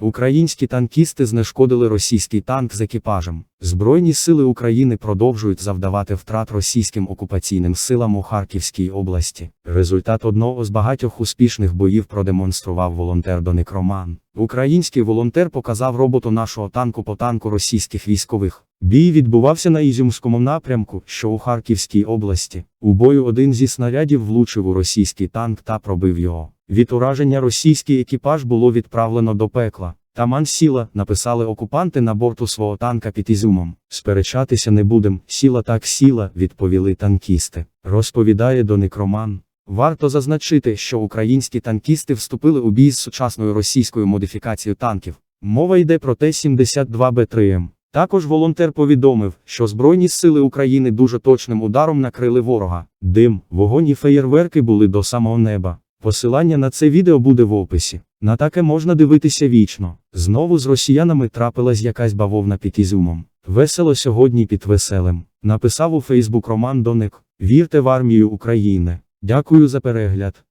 Українські танкісти знешкодили російський танк з екіпажем. Збройні сили України продовжують завдавати втрат російським окупаційним силам у Харківській області. Результат одного з багатьох успішних боїв продемонстрував волонтер Доник Роман. Український волонтер показав роботу нашого танку по танку російських військових. Бій відбувався на Ізюмському напрямку, що у Харківській області. У бою один зі снарядів влучив у російський танк та пробив його. Від ураження російський екіпаж було відправлено до пекла. Таман сіла, написали окупанти на борту свого танка під Ізюмом. Сперечатися не будем, сіла так сіла, відповіли танкісти. Розповідає Доник Роман. Варто зазначити, що українські танкісти вступили у бій з сучасною російською модифікацією танків. Мова йде про Т-72Б3М. Також волонтер повідомив, що Збройні сили України дуже точним ударом накрили ворога. Дим, вогонь і феєрверки були до самого неба. Посилання на це відео буде в описі. На таке можна дивитися вічно. Знову з росіянами трапилась якась бавовна під Ізюмом. Весело сьогодні під веселим. Написав у Фейсбук Роман Доник. Вірте в армію України. Дякую за перегляд.